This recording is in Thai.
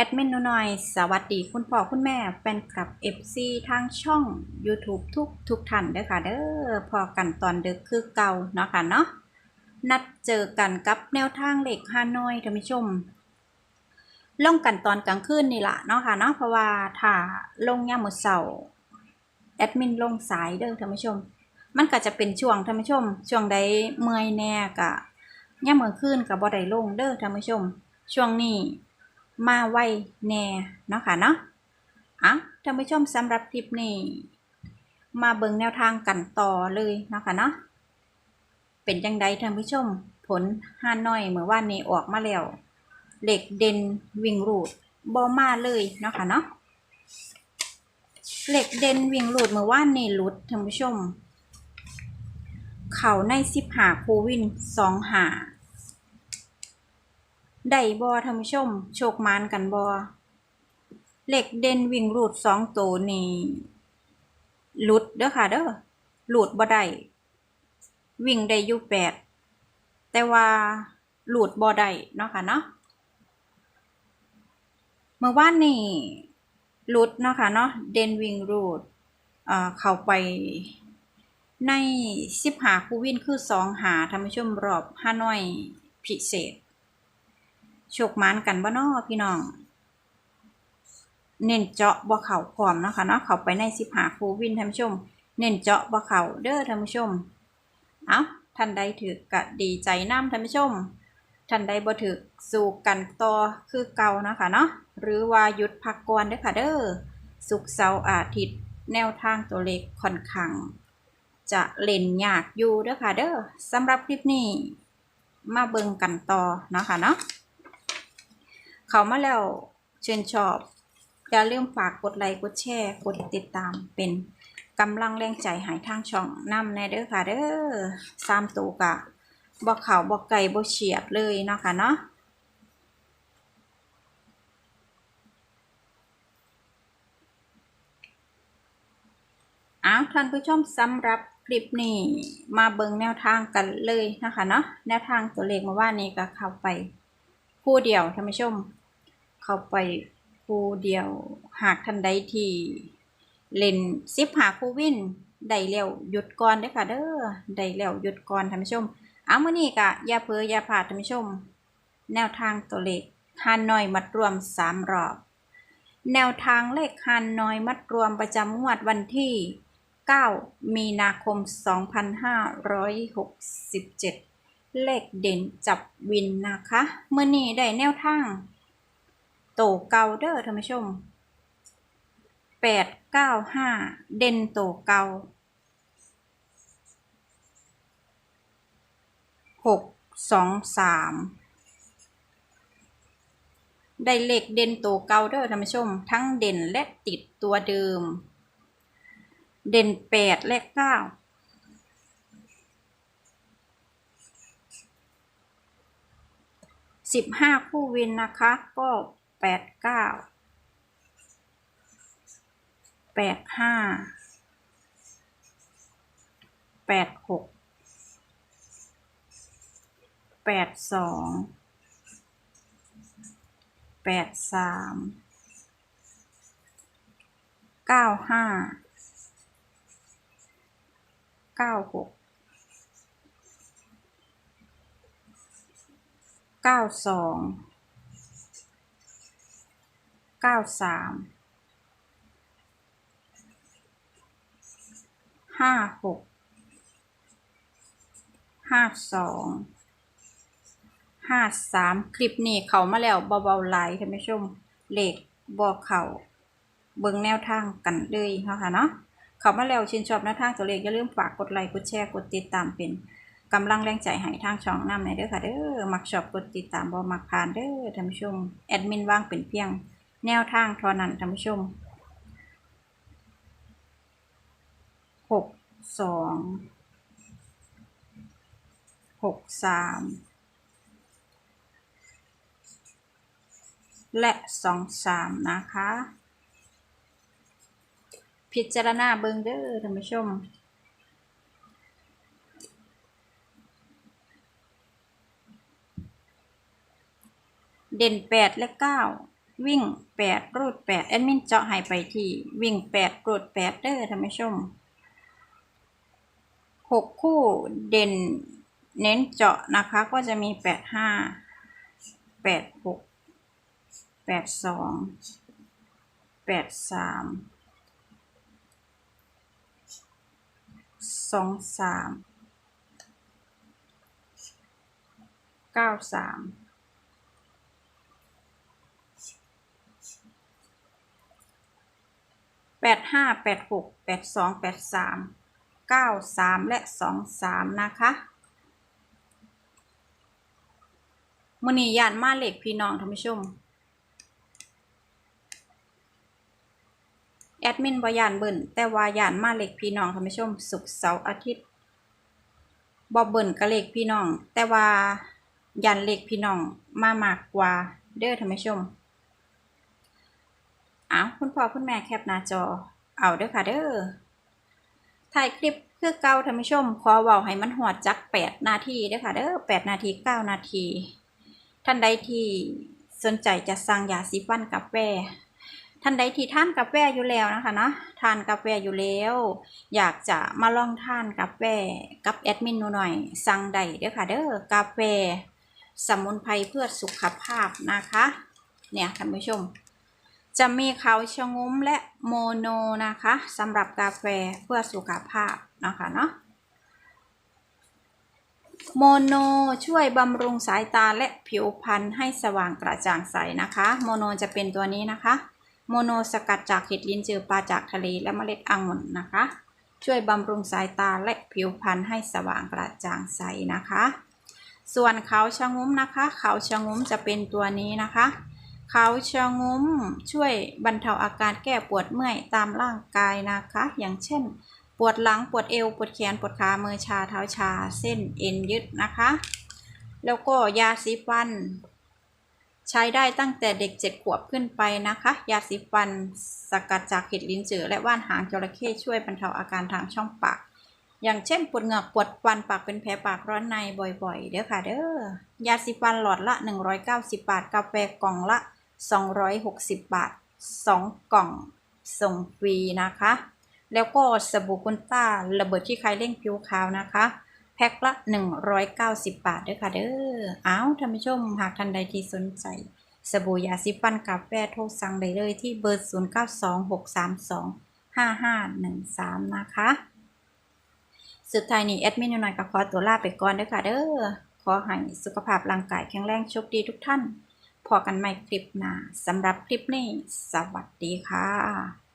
แอดมินนูหน่อย สวัสดีคุณพ่อคุณแม่แฟนคลับ FC ทางช่อง YouTube ทุกทุกท่านเด้อค่ะ เด้อพอกันตอนดึกคือเก่าเนาะค่ะเนาะนัดเจอกันกับแนวทางเหล็กฮานอยท่านผู้ชม ลงกันตอนกลางคืนนี่ละเนาะค่ะเนาะเพราะว่าถ้าลงยามมื้อเช้าแอดมินลงสายเด้อท่านผู้ชม มันก็จะเป็นช่วงท่านผู้ชม ช่วงใดเมื่อยแน่กะยามมื้อคืนก็บ่ได้ลงเด้อท่านผู้ชม ช่วงนี้ มาไวแน่เนาะค่ะเนาะอะท่านผู้ชมสำหรับคลิปนี้ มาเบิ่งแนวทางกันต่อเลยเนาะค่ะเนาะเป็นจังใดท่านผู้ชมผลห้าน้อยเมื่อวานนี้ออกมาแล้วเหล็กเด่นวิ่งรูดบอมาเลยเนาะค่ะเนาะเหล็กเด่นวิ่งรูดเมื่อวานนี้หลุดท่านผู้ชม เข่าในสิบหาคูวินสองหา ได้บอท่านผู้ชม โชคมานกันบอเหล็กเด่นวิ่งรูดสองตัวนี่หลุดเด้อค่ะเด้อหลุดบ่ได้วิ่งได้อยู่แปดแต่ว่าหลุดบ่ได้เนาะค่ะเนาะเมื่อวานนี่หลุดเนาะค่ะเนาะเด่นวิ่งรูดอ่าเข้าไปในสิบหาคูวินคือสองหาท่านผู้ชมรอบห้าน้อยพิเศษ โชคมานกันบ่น้อพี่น้อง เน้นเจาะบ่เข่าพร้อมเนาะคะเนาะเข้าไปในสิบหาคูวินท่านผู้ชม เน้นเจาะบ่เข่าเด้อท่านผู้ชม เอาท่านใดถือกะดีใจน้ำท่านผู้ชม ท่านใดบ่ถือสู่กันต่อคือเก่านะคะเนาะหรือว่าหยุดพักก่อนเด้อค่ะเด้อสุกเสาร์อาทิตย์แนวทางตัวเลขค่อนข้างจะเล่นยากอยู่เด้อค่ะเด้อสำหรับคลิปนี้มาเบิ่งกันต่อเนาะค่ะเนาะ เขามาแล้วเชิญชอบ อย่าลืมฝากกดไลค์กดแชร์กดติดตามเป็นกำลังแรงใจหายทางช่องนำแน่เด้อค่ะเด้อสามตัวกะบอกเขาบอกไก่บอกเฉียดเลยเนาะค่ะเนาะอ้าวท่านผู้ชมสำหรับคลิปนี้มาเบิงแนวทางกันเลยนะคะเนาะแนวทางตัวเลขมาว่านี้ก็เข้าไปผู้เดียวท่านผู้ชม เข้าไปผู้เดียว หากท่านใดที่เล่นซิปหาคู่วินได้แล้วหยุดก่อนเด้อค่ะเด้อได้แล้วหยุดก่อนท่านผู้ชม เอามื้อนี้ก็อย่าเพ้ออย่าพลาท่านผู้ชม แนวทางตัวเลขฮันนอยมัดรวมสามรอบ แนวทางเลขฮันนอยมัดรวมประจำงวดวันที่ 9 มีนาคม 2567 เลขเด่นจับวินนะคะ เมื่อนี้ได้แนวทาง เก่าเด้อท่านผู้ชมแปดเก้าห้าเด่นโตเก่าหกสองสามได้เลขเด่นโตเก่าเด้อท่านผู้ชม ทั้งเด่นและติดตัวเดิม เด่นแปดและเก้าสิบห้าคู่วินนะคะ ก็ แปดเก้าแปดห้าแปดหกแปดสองแปดสามเก้าห้าเก้าหกเก้าสอง เก้าสามห้าหกห้าสองห้าสามคลิปนี้เขามาแล้วเบาๆไหลายท่านผู้ชมเหลขบอกเขาเบิ่งแนวทางกันเลยเนาะค่ะเนาะเขามาแล้วชื่นชอบแนวทางตัวเลขอย่าลืมฝากกดไลค์กดแชร์กดติดตามเป็นกำลังแรงใจให้ทางช่องนำในเด้อค่ะเด้อมักชอบกดติดตามบ่มักผ่านเด้อท่านผู้ชมแอดมินว่างเป็นเพียง แนวทางเท่านั้นท่านผู้ชมหกสองหกสามและสองสามนะคะ พิจารณาเบิงเด้อท่านผู้ชมเด่นแปดและเก้า วิ่งแปดรูดแปดแอดมินเจาะให้ไปที่วิ่งแปดรูดแปดเด้อท่านผู้ชมหกคู่เด่นเน้นเจาะนะคะก็จะมีแปดห้าแปดหกแปดสองแปดสามสองสามเก้าสาม แปดห้าแปดหกแปดสองแปดสามเก้าสามและสองสามนะคะมือนียานมาเหล็กพี่น้องท่านผู้ชม แอดมินบอยานเบิ่นแต่ว่ายานมาเหล็กพี่น้องท่านผู้ชมศุกร์เสาร์อาทิตย์บอเบิ่นกับเหล็กพี่น้อง แต่ว่ายานเหล็กพี่น้องมามากกว่าเด้อท่านผู้ชม เอาคุณพ่อคุณแม่แคปหน้าจอ เอาเด้อค่ะเด้อถ่ายคลิปเพื่อเก่าท่านผู้ชมขอเว้าให้มันหอดจักแปดนาทีเด้อค่ะเด้อแปดนาทีเก้านาที ท่านใดที่สนใจจะสั่งยาสีฟันกาแฟท่านใดที่ทานกาแฟอยู่แล้วนะคะเนาะทานกาแฟอยู่แล้ว อยากจะมาลองทานกาแฟกับแอดมินหนูหน่อย สั่งได้เด้อค่ะเด้อกาแฟสมุนไพรเพื่อสุขภาพนะคะ เนี่ยท่านผู้ชม จะมีเขาชะงุ้มและโมโนนะคะสำหรับกาแฟเพื่อสุขภาพนะคะเนาะโมโนช่วยบำรุงสายตาและผิวพรรณให้สว่างกระจ่างใสนะคะ โมโนจะเป็นตัวนี้นะคะ โมโนสกัดจากเห็ดลิ้นจือปลาจากทะเลและเมล็ดองุ่นนะคะ ช่วยบำรุงสายตาและผิวพรรณให้สว่างกระจ่างใสนะคะ ส่วนเขาชะงุ้มนะคะ เขาชะงุ้มจะเป็นตัวนี้นะคะ เขาชะงุ้มช่วยบรรเทาอาการแก้ปวดเมื่อยตามร่างกายนะคะ อย่างเช่น ปวดหลังปวดเอวปวดแขนปวดขามือชาเท้าชาเส้นเอ็นยึดนะคะ แล้วก็ยาสีฟัน ใช้ได้ตั้งแต่เด็กเจ็ดขวบขึ้นไปนะคะ ยาสีฟันสกัดจากเห็ดลิ้นจือและว่านหางจระเข้ช่วยบรรเทาอาการทางช่องปากอย่างเช่นปวดเหงือกปวดฟันปากเป็นแผลปากร้อนในบ่อยๆ เด้อค่ะเด้อยาสีฟันหลอดละ 190 บาท กาแฟกล่องละ 260 บาท 2 กล่องส่งฟรีนะคะ แล้วก็สบู่คุณต้าระเบิดที่ใครเร่งผิวขาวนะคะ แพ็คละ 190 บาทเด้อค่ะเด้ออ้าวท่านผู้ชมหากท่านใดที่สนใจ สบู่ยาสีฟันกาแฟโทรสั่งได้เลยที่เบอร์ 0926325513 นะคะสุดท้ายนี้แอดมินหน่อยก็ขอตัวลาไปก่อนเด้อค่ะเด้อ ขอให้สุขภาพร่างกายแข็งแรงโชคดีทุกท่าน พอกันใหม่คลิปหน้าสำหรับคลิปนี้ สวัสดีค่ะ